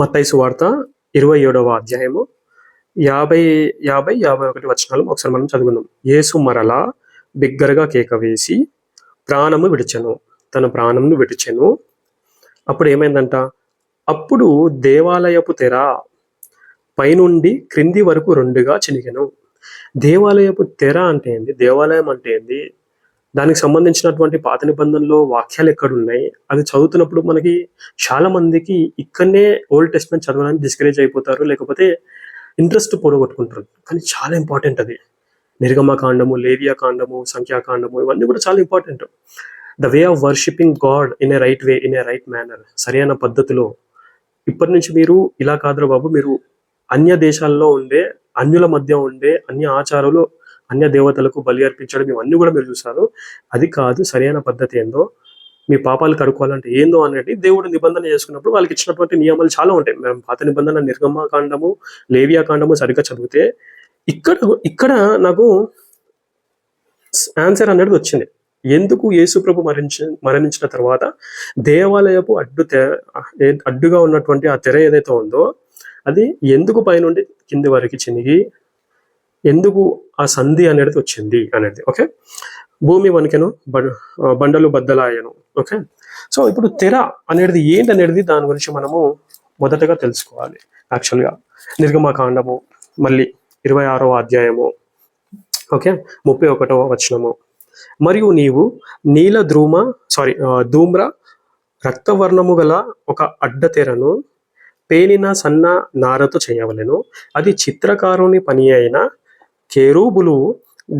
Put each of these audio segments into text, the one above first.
మత్తయి వార్త ఇరవై ఏడవ అధ్యాయము. యాభై యాభై యాభై ఒకటి వచనాలు ఒకసారి మనం చదువుకుందాం. యేసు మరలా బిగ్గరగా కేక వేసి ప్రాణము విడిచెను తన ప్రాణమును విడిచెను. అప్పుడు ఏమైందంట? అప్పుడు దేవాలయపు తెర పైనుండి క్రింది వరకు రెండుగా చినిగెను. దేవాలయపు తెర అంటే ఏంది? దేవాలయం అంటే ఏంది? దానికి సంబంధించినటువంటి పాత నిబంధనలో వాక్యాలు ఎక్కడున్నాయి? అది చదువుతున్నప్పుడు మనకి చాలా మందికి ఇక్కడనే ఓల్డ్ టెస్ట్మెంట్ చదవడానికి డిస్కరేజ్ అయిపోతారు లేకపోతే ఇంట్రెస్ట్ పొడగొట్టుకుంటారు కానీ చాలా ఇంపార్టెంట్ అది. నిర్గమకాండము లేవియా కాండము సంఖ్యాకాండము ఇవన్నీ కూడా చాలా important the way of worshipping God in a right way in a right manner సరైన పద్ధతిలో. ఇప్పటి నుంచి మీరు ఇలా కాదురా బాబు మీరు అన్య దేశాల్లో ఉండే అన్యుల మధ్య ఉండే అన్య ఆచారాలు అన్య దేవతలకు బలి అర్పించడం ఇవన్నీ కూడా మీరు చూశారు. అది కాదు సరైన పద్ధతి ఏందో? మీ పాపాలు కడుక్కోవాలంటే ఏందో అనేది దేవుడు నిబంధన చేసుకున్నప్పుడు వాళ్ళకి ఇచ్చినటువంటి నియమాలు చాలా ఉంటాయి. మేము పాత నిబంధన నిర్గమ కాండము లేవియా కాండము సరిగ్గా చదివితే ఇక్కడ ఇక్కడ నాకు ఆన్సర్ అనేది వచ్చింది. ఎందుకు యేసుప్రభు మరణించి మరణించిన తర్వాత దేవాలయపు అడ్డు తె అడ్డుగా ఉన్నటువంటి ఆ తెర ఏదైతే ఉందో అది ఎందుకు పైనుండి కింది వరకు చినిగి ఎందుకు ఆ సంధి అనేది వచ్చింది అనేది ఓకే? భూమి వణికెను బండలు బద్దలాయను ఓకే? సో ఇప్పుడు తెర అనేది ఏంటి అనేది దాని గురించి మనము మొదటగా తెలుసుకోవాలి యాక్చువల్గా. నిర్గమకాండము మళ్ళీ ఇరవై ఆరవ అధ్యాయము ఓకే? ముప్పై ఒకటవ వచనము. మరియు నీవు నీల ధ్రూమ సారీ ధూమ్ర రక్తవర్ణము గల ఒక అడ్డతెరను పేనిన సన్న నారతో చేయవలెను. అది చిత్రకారుని పని అయిన కేరూబులు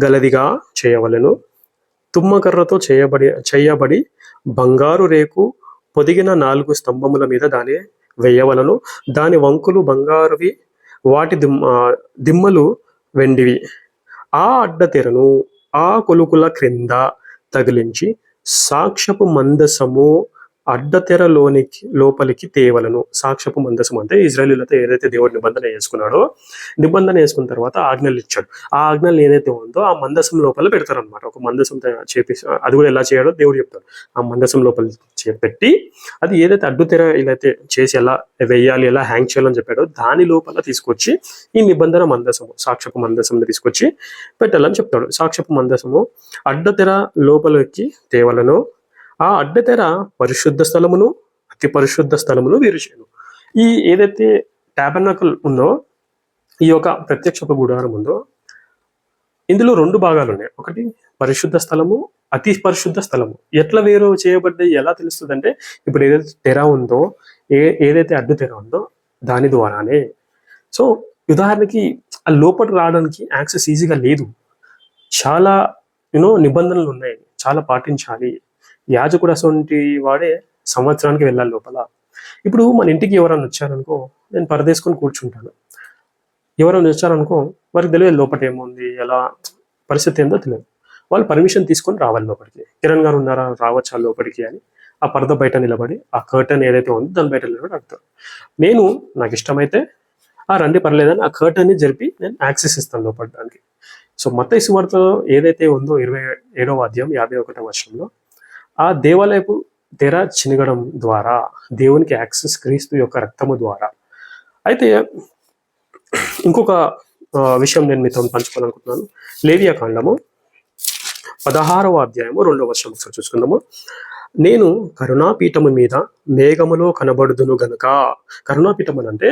గలదిగా చేయవలెను. తుమ్మకర్రతో చేయబడి చేయబడి బంగారు రేకు పొదిగిన నాలుగు స్తంభముల మీద దాని వేయవలను. దాని వంకులు బంగారువి వాటి దిమ్మ దిమ్మలు వెండివి. ఆ అడ్డతెరను ఆ కొలుకుల క్రింద తగిలించి సాక్ష్యపు మందసము అడ్డతెరలోనికి లోపలికి తేవలను. సాక్ష్యపు మందసం అంటే ఇజ్రాయలీలతో ఏదైతే దేవుడు నిబంధన చేసుకున్నాడో నిబంధన వేసుకున్న తర్వాత ఆజ్ఞలు ఇచ్చాడు. ఆ ఆజ్ఞలు ఏదైతే ఉందో ఆ మందసం లోపల పెడతారు అనమాట ఒక మందసం తయా- చేపి అది కూడా ఎలా చేయాలో దేవుడు చెప్తాడు. ఆ మందసం లోపల పెట్టి అది ఏదైతే అడ్డుతెర ఇలా చేసి ఎలా వెయ్యాలి ఎలా హ్యాంగ్ చేయాలని చెప్పాడో దాని లోపల తీసుకొచ్చి ఈ నిబంధన మందసము సాక్ష్యపు మందసం తీసుకొచ్చి పెట్టాలని చెప్తాడు. సాక్ష్యపు మందసము అడ్డతెర లోపలికి తేవలను ఆ అడ్డతెర పరిశుద్ధ స్థలమును అతి పరిశుద్ధ స్థలమును వేరు చేయను ఈ ఏదైతే టాబర్నకల్ ఉందో ఈ యొక్క ప్రత్యక్షపు గుడారం ఉందో ఇందులో రెండు భాగాలు ఉన్నాయి ఒకటి పరిశుద్ధ స్థలము అతి పరిశుద్ధ స్థలము. ఎట్లా వేరు చేయబడ్డాయి? ఎలా తెలుస్తుందంటే ఇప్పుడు ఏదైతే తెర ఉందో ఏ ఏదైతే అడ్డు తెర ఉందో దాని ద్వారానే. సో ఉదాహరణకి ఆ లోపల రావడానికి యాక్సెస్ ఈజీగా లేదు. చాలా యూనో నిబంధనలు ఉన్నాయి. చాలా పాటించాలి. యాజకుడు అటువంటి వాడే సంవత్సరానికి వెళ్ళాలి లోపల. ఇప్పుడు మన ఇంటికి ఎవరైనా వచ్చారనుకో నేను పరదేసుకొని కూర్చుంటాను. ఎవరైనా వచ్చారనుకో వారికి తెలియదు లోపల ఏముంది ఎలా పరిస్థితి ఏందో తెలియదు. వాళ్ళు పర్మిషన్ తీసుకొని రావాలి లోపలికి. కిరణ్ గారు ఉన్నారా రావచ్చా లోపలికి అని. ఆ పరద బయట నిలబడి ఆ కర్టన్ ఏదైతే ఉందో దాని బయట నిలబడి అడుగుతారు. నేను నాకు ఇష్టమైతే ఆ రండి పర్లేదని ఆ కర్టన్ని జరిపి నేను యాక్సెస్ ఇస్తాను లోపడడానికి సో మత ఇసువార్తలో ఏదైతే ఉందో ఇరవై ఏడవ అధ్యాయం యాభై ఒకటో వర్షంలో ఆ దేవాలయపు తెర చినగడం ద్వారా దేవునికి యాక్సెస్ క్రీస్తు యొక్క రక్తము ద్వారా. అయితే ఇంకొక విషయం నేను మీతో పంచుకోవాలనుకుంటున్నాను. లేవియా కాండము పదహారవ అధ్యాయము రెండవ వర్షం ఒకసారి చూసుకుందాము. నేను కరుణాపీఠము మీద మేఘములో కనబడుదును గనుక. కరుణాపీఠం అని అంటే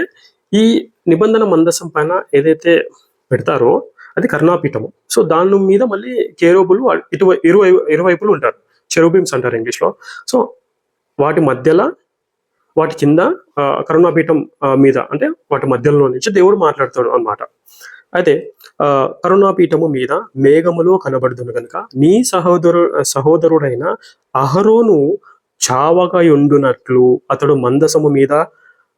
ఈ నిబంధన మందసం పైన ఏదైతే పెడతారో అది కరుణాపీఠము. సో దాని మీద మళ్ళీ కేరోబులు ఇటువై ఇరువై ఇరువైపులు ఉంటారు. చెరుబీమ్స్ అంటారు ఇంగ్లీష్లో. సో వాటి మధ్యలో వాటి కింద కరుణాపీఠం మీద అంటే వాటి మధ్యలో నుంచి దేవుడు మాట్లాడతాడు అన్నమాట. అయితే ఆ, కరుణాపీఠము మీద మేఘములో కనబడుదును కనుక నీ సహోదరు సహోదరుడైన అహరోను చావగా ఉండునట్లు అతడు మందసము మీద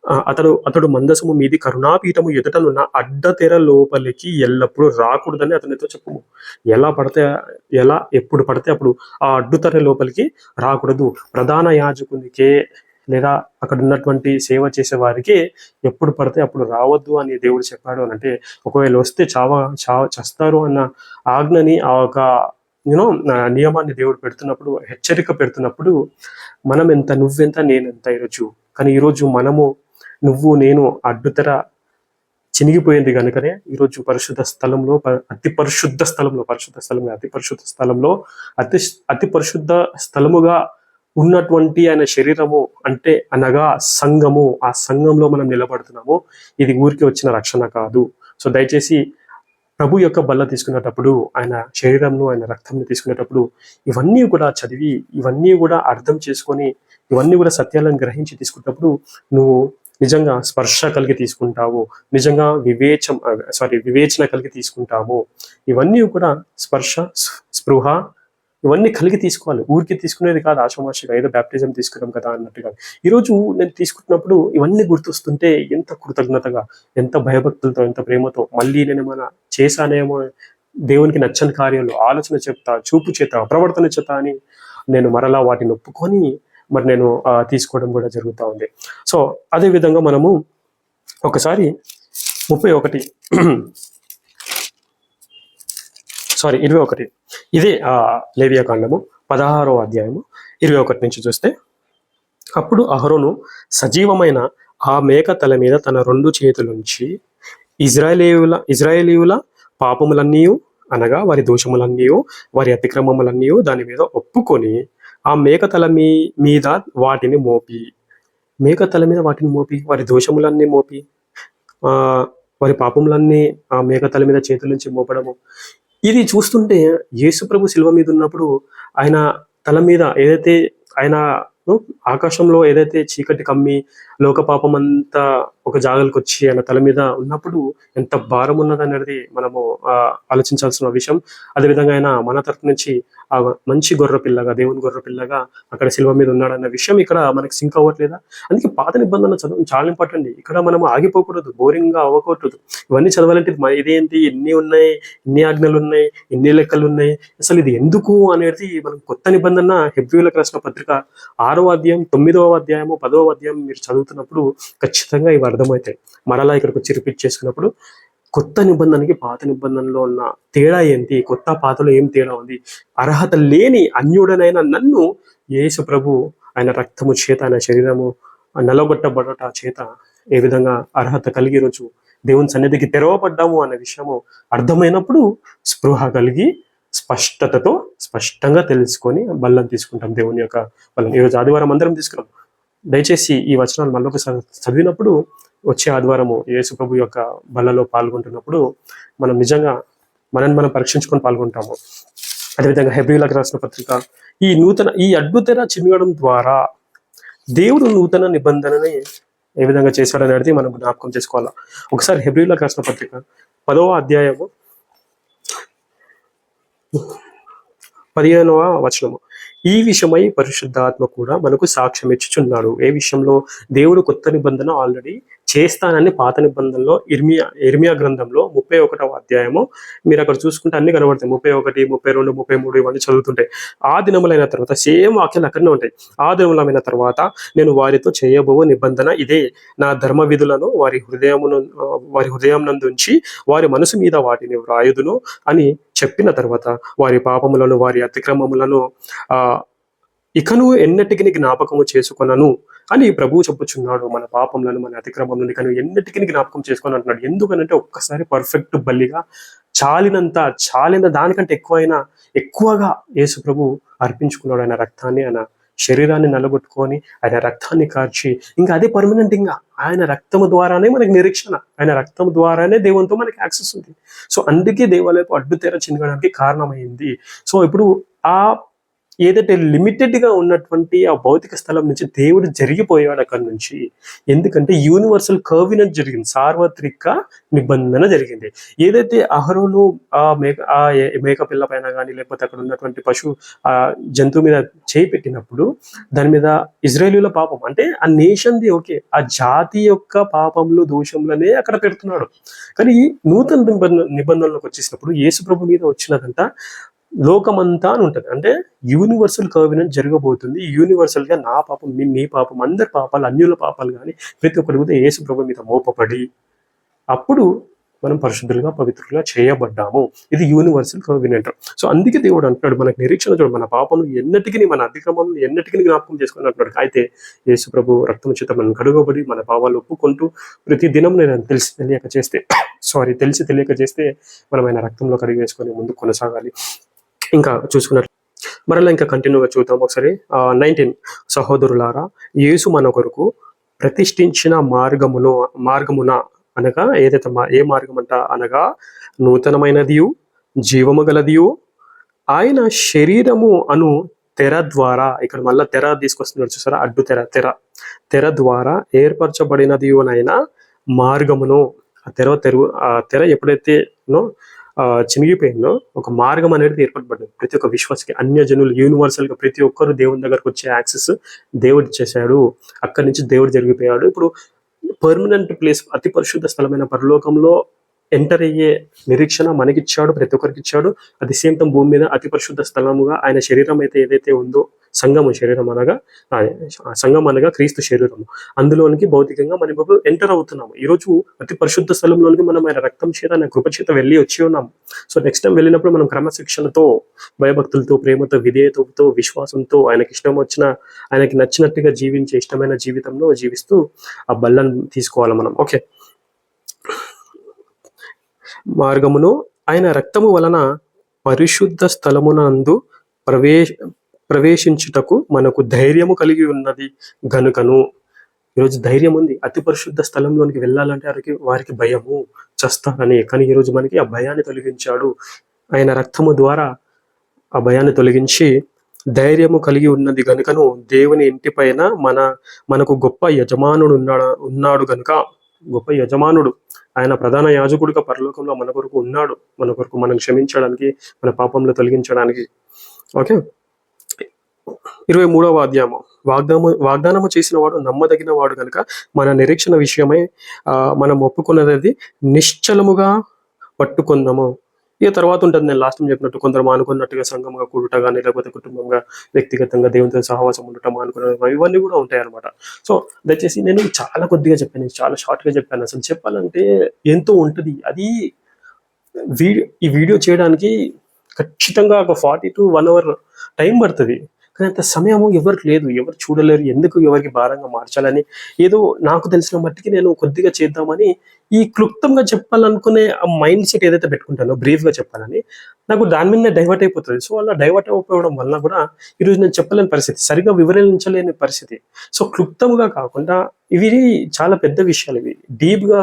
అతడు అతడు మందసము మీది కరుణాపీఠము ఎదుటనున్న అడ్డతెర లోపలికి ఎల్లప్పుడూ రాకూడదని అతనితో చెప్పు ఎలా పడితే ఎలా ఎప్పుడు పడితే అప్పుడు ఆ అడ్డుతెర లోపలికి రాకూడదు. ప్రధాన యాజకునికే లేదా అక్కడ ఉన్నటువంటి సేవ చేసే వారికి ఎప్పుడు పడితే అప్పుడు రావద్దు అని దేవుడు చెప్పాడు అని అంటే ఒకవేళ వస్తే చావ చావ చస్తారు అన్న ఆజ్ఞని ఆ ఒక యూనో నియమాన్ని దేవుడు పెడుతున్నప్పుడు హెచ్చరిక పెడుతున్నప్పుడు మనం ఎంత నువ్వెంత నేనెంత ఈరోజు కానీ ఈరోజు మనము నువ్వు నేను అడ్డుతెర చినిగిపోయింది కనుకనే ఈరోజు పరిశుద్ధ స్థలంలో ప- అతి పరిశుద్ధ స్థలంలో పరిశుద్ధ స్థలం అతి పరిశుద్ధ స్థలంలో అతి అతి పరిశుద్ధ స్థలముగా ఉన్నటువంటి ఆయన శరీరము అంటే అనగా సంఘము. ఆ సంఘంలో మనం నిలబడుతున్నాము. ఇది ఊరికి వచ్చిన రక్షణ కాదు. సో దయచేసి ప్రభు యొక్క బల్ల తీసుకునేటప్పుడు ఆయన శరీరంను ఆయన రక్తంను తీసుకునేటప్పుడు ఇవన్నీ కూడా చదివి ఇవన్నీ కూడా అర్థం చేసుకొని ఇవన్నీ కూడా సత్యాలను గ్రహించి తీసుకున్నప్పుడు నువ్వు నిజంగా స్పర్శ కలిగి తీసుకుంటావు నిజంగా వివేచం సారీ వివేచన కలిగి తీసుకుంటాము. ఇవన్నీ కూడా స్పర్శ స్పృహ ఇవన్నీ కలిగి తీసుకోవాలి. ఊరికి తీసుకునేది కాదు ఆషమాషిగా ఏదో బ్యాప్టిజం తీసుకున్నాం కదా అన్నట్టుగా. ఈరోజు నేను తీసుకుంటున్నప్పుడు ఇవన్నీ గుర్తొస్తుంటే ఎంత కృతజ్ఞతగా ఎంత భయభక్తులతో ఎంత ప్రేమతో మళ్ళీ నేను ఏమైనా చేశానేమో దేవునికి నచ్చని కార్యాలు ఆలోచన చెప్తా చూపు చేత ప్రవర్తన చేత అని నేను మరలా వాటిని ఒప్పుకొని మరి నేను తీసుకోవడం కూడా జరుగుతూ ఉంది. సో అదే విధంగా మనము ఒకసారి ముప్పై ఒకటి. సారీ ఇరవై ఒకటి. ఇదే ఆ లేవియా కాండము పదహారో అధ్యాయము ఇరవై ఒకటి నుంచి చూస్తే అప్పుడు అహరోను సజీవమైన ఆ మేక తల మీద తన రెండు చేతులుంచి ఇజ్రాయేలీయుల ఇజ్రాయేలీయుల పాపములన్నీ అనగా వారి దోషములన్నీ వారి అతిక్రమములన్నీ దాని మీద ఒప్పుకొని ఆ మేక తల మీ మీద వాటిని మోపి. మేక తల మీద వాటిని మోపి వారి దోషములన్నీ మోపి. ఆ వారి పాపములన్నీ ఆ మేక తల మీద చేతుల నుంచి మోపడము. ఇది చూస్తుంటే యేసుప్రభు శిల్వ మీద ఉన్నప్పుడు ఆయన తల మీద ఏదైతే ఆయన ఆకాశంలో ఏదైతే చీకటి కమ్మి లోక పాపం అంతా ఒక జాగలకు వచ్చి ఆయన తల మీద ఉన్నప్పుడు ఎంత భారం ఉన్నదనేది మనము ఆ, ఆలోచించాల్సిన విషయం. అదేవిధంగా ఆయన మన తరపు నుంచి ఆ మంచి గొర్రె పిల్లగా దేవుని గొర్రె పిల్లగా అక్కడ శిల్వ మీద ఉన్నాడన్న విషయం ఇక్కడ మనకి సింక్ అవ్వట్లేదా? అందుకే పాత నిబంధన చదవడం చాలా ఇంపార్టెంట్. ఇక్కడ మనం ఆగిపోకూడదు బోరింగ్గా అవ్వకూడదు. ఇవన్నీ చదవాలంటే ఇది ఇదేంటి? ఎన్ని ఉన్నాయి ఎన్ని ఆజ్ఞలు ఉన్నాయి ఎన్ని లెక్కలు ఉన్నాయి అసలు ఇది ఎందుకు అనేది మనం కొత్త నిబంధన హెబ్రిలకు రాసిన పత్రిక ఆరో అధ్యాయం తొమ్మిదవ అధ్యాయము పదవ అధ్యాయం మీరు చదువు చదువుతున్నప్పుడు ఖచ్చితంగా ఇవి అర్థమవుతాయి. మరలా ఇక్కడికి వచ్చి రిపీట్ చేసుకున్నప్పుడు కొత్త నిబంధనకి పాత నిబంధనలో ఉన్న తేడా ఏంటి? కొత్త పాతలో ఏం తేడా ఉంది? అర్హత లేని అన్యుడనైన నన్ను యేసు ప్రభు ఆయన రక్తము చేత ఆయన శరీరము నలగొట్టబడట చేత ఏ విధంగా అర్హత కలిగి రోజు దేవుని సన్నిధికి తెరవబడ్డాము అనే విషయము అర్థమైనప్పుడు స్పృహ కలిగి స్పష్టతతో స్పష్టంగా తెలుసుకొని బల్లం తీసుకుంటాం దేవుని యొక్క బలం. ఈరోజు ఆదివారం అందరం తీసుకున్నాం. దయచేసి ఈ వచనాలు మళ్ళొకసారి చదివినప్పుడు వచ్చే ఆదివారము యేసుప్రభు యొక్క బల్లలో పాల్గొంటున్నప్పుడు మనం నిజంగా మనల్ని మనం పరీక్షించుకొని పాల్గొంటాము. అదేవిధంగా హెబ్రిలకు రాసిన పత్రిక ఈ నూతన ఈ అద్భుతన చిమ్మడం ద్వారా దేవుడు నూతన నిబంధనని ఏ విధంగా చేశాడనేది మనం జ్ఞాపకం చేసుకోవాలా? ఒకసారి హెబ్రిలకు రాసిన పత్రిక పదవ అధ్యాయము పదిహేనవ వచనము. ఈ విషయమై పరిశుద్ధాత్మ కూడా మనకు సాక్ష్యం ఇచ్చుచున్నాడు ఏ విషయంలో దేవుడు కొత్త నిబంధన ఆల్రెడీ చేస్తానని పాత నిబంధనలో ఇర్మియా ఇర్మియా గ్రంథంలో ముప్పై ఒకటవ అధ్యాయము మీరు అక్కడ చూసుకుంటే అన్ని కనబడతాయి. ముప్పై ఒకటి ముప్పై రెండు ముప్పై మూడు ఇవన్నీ చదువుతుంటాయి. ఆ దినములైన తర్వాత సేమ్ వాక్యాలు అక్కడనే ఉంటాయి. ఆ దినములైన తర్వాత నేను వారితో చేయబో నిబంధన ఇదే. నా ధర్మ విధులను వారి హృదయమును వారి హృదయం నందుంచి వారి మనసు మీద వాటిని వ్రాయుదును అని చెప్పిన తర్వాత వారి పాపములను వారి అతిక్రమములను ఆ ఇకను ఎన్నటికి జ్ఞాపకము చేసుకొనను. అని ప్రభువు చెప్పుచున్నాడు మన పాపంలను మన అతిక్రమంలో ఇకను ఎన్నిటికీ జ్ఞాపకం చేసుకొని అంటున్నాడు. ఎందుకనంటే ఒక్కసారి పర్ఫెక్ట్ బల్లిగా చాలినంత చాలిన దానికంటే ఎక్కువైనా ఎక్కువగా యేసు ప్రభు అర్పించుకున్నాడు ఆయన రక్తాన్ని ఆయన శరీరాన్ని నలగొట్టుకొని ఆయన రక్తాన్ని కార్చి ఇంకా అదే పర్మనెంట్ ఇంకా ఆయన రక్తము ద్వారానే మనకి నిరీక్షణ ఆయన రక్తం ద్వారానే దేవునితో మనకి యాక్సెస్ ఉంది. సో అందుకే దేవాలయపు అడ్డు తెర చిన్నగడానికి కారణమైంది. సో ఇప్పుడు ఆ ఏదైతే లిమిటెడ్గా ఉన్నటువంటి ఆ భౌతిక స్థలం నుంచి దేవుడు జరిగిపోయాడు అక్కడి నుంచి ఎందుకంటే యూనివర్సల్ కర్వినెంట్ జరిగింది సార్వత్రిక నిబంధన జరిగింది. ఏదైతే అహరోను ఆ మేక ఆ మేక పిల్ల పైన కానీ లేకపోతే అక్కడ ఉన్నటువంటి పశు ఆ జంతువు మీద చేయి పెట్టినప్పుడు దాని మీద ఇజ్రాయేలీల పాపం అంటే ఆ నేషన్ది ఓకే ఆ జాతి యొక్క పాపములు దోషములనే అక్కడ పెడుతున్నాడు. కానీ ఈ నూతన నిబంధన నిబంధనలకు వచ్చేసినప్పుడు యేసు ప్రభు మీద వచ్చినదంట లోకమంతా అని ఉంటుంది. అంటే యూనివర్సల్ కర్వినెంట్ జరగబోతుంది. యూనివర్సల్గా నా పాపం మీ నీ పాపం అందరి పాపాలు అన్యుల పాపాలు కానీ ప్రతి ఒక్కరి మీద యేసు ప్రభు మీద మోపబడి అప్పుడు మనం పరిశుద్ధులుగా పవిత్రులుగా చేయబడ్డాము. ఇది యూనివర్సల్ కోవినెంట్ సో అందుకే దేవుడు అంటున్నాడు మనకు నిరీక్షణ చూడు మన పాపం ఎన్నటికీ మన అతిక్రమం ఎన్నటికీ జ్ఞాపకం చేసుకుని అంటున్నాడు. అయితే యేసు ప్రభు రక్తం చేత మనం కడుగబడి మన పాపాలు ఒప్పుకుంటూ ప్రతి దినం నేను తెలిసి తెలియక చేస్తే సారీ తెలిసి తెలియక చేస్తే మనం ఆయన రక్తంలో కడిగి వేసుకొని ముందు కొనసాగాలి. ఇంకా చూసుకున్నట్లు మరలా ఇంకా కంటిన్యూగా చూద్దాం ఒకసారి. నైన్టీన్ సహోదరులారా యేసు మన కొరకు ప్రతిష్ఠించిన మార్గమును మార్గమున అనగా ఏదైతే మా ఏ మార్గం అంట అనగా నూతనమైనదియు జీవము గలదియు ఆయన శరీరము అను తెర ద్వారా ఇక్కడ మళ్ళీ తెర తీసుకొస్తున్నాడు చూసారా అడ్డు తెర తెర తెర ద్వారా ఏర్పరచబడినది అయినా మార్గమును ఆ తెర తెరు ఆ తెర ఎప్పుడైతే నో చినిగిపోయిందో ఒక మార్గం అనేది ఏర్పడబడింది. ప్రతి ఒక్క విశ్వాసకి అన్య జనులు యూనివర్సల్గా ప్రతి ఒక్కరు దేవుని దగ్గరకు వచ్చే యాక్సెస్ దేవుడు చేశాడు అక్కడి నుంచి దేవుడు జరిగిపోయాడు. ఇప్పుడు పర్మనెంట్ ప్లేస్ అతి పరిశుద్ధ స్థలమైన పరలోకంలో ఎంటర్ అయ్యే నిరీక్షణ మనకి ఇచ్చాడు ప్రతి ఒక్కరికి ఇచ్చాడు అది సేమ్ టైం భూమి మీద అతి పరిశుద్ధ స్థలముగా ఆయన శరీరం అయితే ఏదైతే ఉందో సంగము శరీరం అనగా సంఘం అనగా క్రీస్తు శరీరము. అందులోనికి భౌతికంగా మనం ఇప్పుడు ఎంటర్ అవుతున్నాము. ఈరోజు అతి పరిశుద్ధ స్థలంలోనికి మనం ఆయన రక్తం చేత ఆయన కృప చేత వెళ్ళి వచ్చి ఉన్నాము. సో నెక్స్ట్ టైం వెళ్ళినప్పుడు మనం క్రమశిక్షణతో భయభక్తులతో ప్రేమతో విధేయతతో విశ్వాసంతో ఆయనకి ఇష్టం వచ్చిన ఆయనకి నచ్చినట్టుగా జీవించే ఇష్టమైన జీవితంలో జీవిస్తూ ఆ బల్లను తీసుకోవాలి మనం. ఓకే మార్గమును ఆయన రక్తము వలన పరిశుద్ధ స్థలమునందు ప్రవేశ ప్రవేశించుటకు మనకు ధైర్యము కలిగి ఉన్నది గనుకను. ఈరోజు ధైర్యం ఉంది. అతి పరిశుద్ధ స్థలంలోనికి వెళ్ళాలంటే వారికి వారికి భయము చస్తానని కానీ ఈరోజు మనకి ఆ భయాన్ని తొలగించాడు. ఆయన రక్తము ద్వారా ఆ భయాన్ని తొలగించి ధైర్యము కలిగి ఉన్నది గనుకను దేవుని ఇంటి పైన మన మనకు గొప్ప యజమానుడు ఉన్నాడు ఉన్నాడు గనుక గొప్ప యజమానుడు ఆయన ప్రధాన యాజకుడిగా పరలోకంలో మన కొరకు ఉన్నాడు. మన కొరకు మనం క్షమించడానికి మన పాపంలో తొలగించడానికి. ఓకే? ఇరవై మూడవ అధ్యాయము. వాగ్దానము వాగ్దానము చేసిన వాడు నమ్మదగిన వాడు కనుక మన నిరీక్షణ విషయమై మనం ఒప్పుకున్నది నిశ్చలముగా పట్టుకుందాము. ఇక తర్వాత ఉంటుంది. నేను లాస్ట్ చెప్పినట్టు కొందరు మానుకున్నట్టుగా సంఘంగా కూడుట కానీ లేకపోతే కుటుంబంగా వ్యక్తిగతంగా దేవునితో సహవాసం ఉండటం మానుకున్న ఇవన్నీ కూడా ఉంటాయి అనమాట సో దయచేసి నేను చాలా కొద్దిగా చెప్పాను చాలా షార్ట్గా చెప్పాను. అసలు చెప్పాలంటే ఎంతో ఉంటుంది. అది వీడియో ఈ వీడియో చేయడానికి ఖచ్చితంగా ఒక forty to one hour time పడుతుంది. కానీ అంత సమయము ఎవరికి లేదు ఎవరు చూడలేరు ఎందుకు ఎవరికి భారంగా మార్చాలని ఏదో నాకు తెలిసిన మట్టికి నేను కొద్దిగా చేద్దామని ఈ క్లుప్తంగా చెప్పాలనుకునే ఆ మైండ్ సెట్ ఏదైతే పెట్టుకుంటానో బ్రీఫ్గా చెప్పాలని నాకు దాని మీద డైవర్ట్ అయిపోతుంది. సో అలా డైవర్ట్ అయిపోవడం వల్ల కూడా ఈరోజు నేను చెప్పలేని పరిస్థితి సరిగా వివరించలేని పరిస్థితి. సో క్లుప్తంగా కాకుండా ఇవి చాలా పెద్ద విషయాలు ఇవి. డీప్గా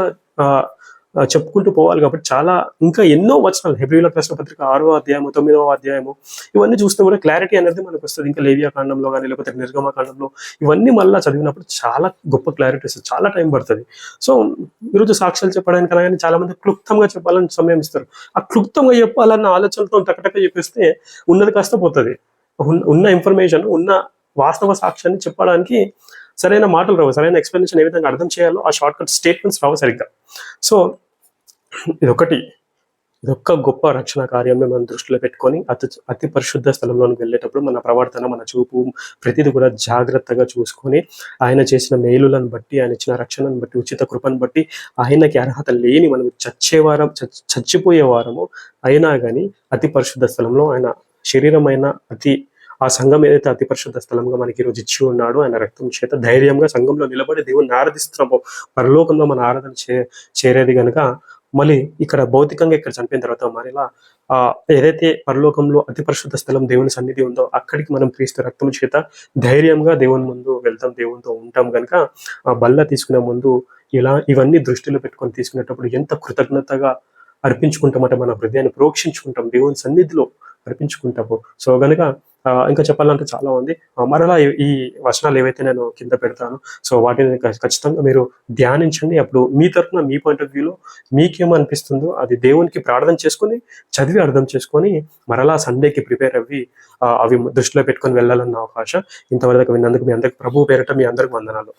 చెప్పుకుంటూ పోవాలి కాబట్టి చాలా ఇంకా ఎన్నో వచనాలు. హెబ్రిల ప్రశ్న పత్రిక ఆరో అధ్యాయము తొమ్మిదవ అధ్యాయము ఇవన్నీ చూస్తే కూడా క్లారిటీ అనేది మనకు వస్తుంది. ఇంకా లేవియా కాండంలో కానీ లేకపోతే నిర్గమ కాండంలో ఇవన్నీ మళ్ళీ చదివినప్పుడు చాలా గొప్ప క్లారిటీ వస్తుంది. చాలా టైం పడుతుంది. సో ఈరోజు సాక్ష్యాలు చెప్పడానికి కానీ చాలా మంది క్లుప్తంగా చెప్పాలని సమయం ఇస్తారు. ఆ క్లుప్తంగా చెప్పాలన్న ఆలోచనతో టకటక చెప్పేస్తే ఉన్నది కాస్త పోతుంది. ఉన్న ఇన్ఫర్మేషన్ ఉన్న వాస్తవ సాక్ష్యాన్ని చెప్పడానికి సరైన మాటలు రావు సరైన ఎక్స్ప్లెనేషన్ ఏ విధంగా అర్థం చేయాలో ఆ షార్ట్ కట్ స్టేట్మెంట్స్ రావు సరిగ్గా. సో ఇదొకటి ఇదొక్క గొప్ప రక్షణ కార్యాన్ని మనం దృష్టిలో పెట్టుకొని అతి అతి పరిశుద్ధ స్థలంలోకి వెళ్ళేటప్పుడు మన ప్రవర్తన మన చూపు ప్రతిదీ కూడా జాగ్రత్తగా చూసుకొని ఆయన చేసిన మేలులను బట్టి ఆయన ఇచ్చిన రక్షణను బట్టి ఉచిత కృపను బట్టి ఆయనకి అర్హత లేని మనం చచ్చేవారం చచ్చిపోయే వారము అయినా కానీ అతి పరిశుద్ధ స్థలంలో ఆయన శరీరమైన అతి ఆ సంఘం ఏదైతే అతి పరిశుద్ధ స్థలంగా మనకి ఈరోజు ఇచ్చి ఉన్నాడో ఆయన రక్తం చేత ధైర్యంగా సంఘంలో నిలబడి దేవుని ఆరాధిస్తున్నాము. పరలోకంలో మన ఆరాధన చే చేరేది కనుక మళ్ళీ ఇక్కడ భౌతికంగా ఇక్కడ చనిపోయిన తర్వాత మరిలా ఆ ఏదైతే పరలోకంలో అతి పరిశుద్ధ స్థలం దేవుని సన్నిధి ఉందో అక్కడికి మనం క్రీస్తు రక్తం చేత ధైర్యంగా దేవుని ముందు వెళ్తాం దేవునితో ఉంటాం కనుక ఆ బల్ల తీసుకునే ముందు ఇలా ఇవన్నీ దృష్టిలో పెట్టుకొని తీసుకునేటప్పుడు ఎంత కృతజ్ఞతగా అర్పించుకుంటామంటే మన హృదయాన్ని ప్రోక్షించుకుంటాం దేవుని సన్నిధిలో అర్పించుకుంటాము. సో గనుక ఇంకా చెప్పాలంటే చాలా ఉంది. మరలా ఈ వచనాలు ఏవైతే నేను కింద పెడతాను సో వాటిని ఖచ్చితంగా మీరు ధ్యానించండి. అప్పుడు మీ తరఫున మీ పాయింట్ ఆఫ్ వ్యూలో మీకేమనిపిస్తుందో అది దేవునికి ప్రార్థన చేసుకొని చదివి అర్థం చేసుకొని మరలా సండేకి ప్రిపేర్ అవ్వి అవి దృష్టిలో పెట్టుకొని వెళ్ళాలన్న అవకాశం ఇంతవరకు విన్నందుకు మీ అందరికి ప్రభు పేరట మీ అందరికి వందనాలు.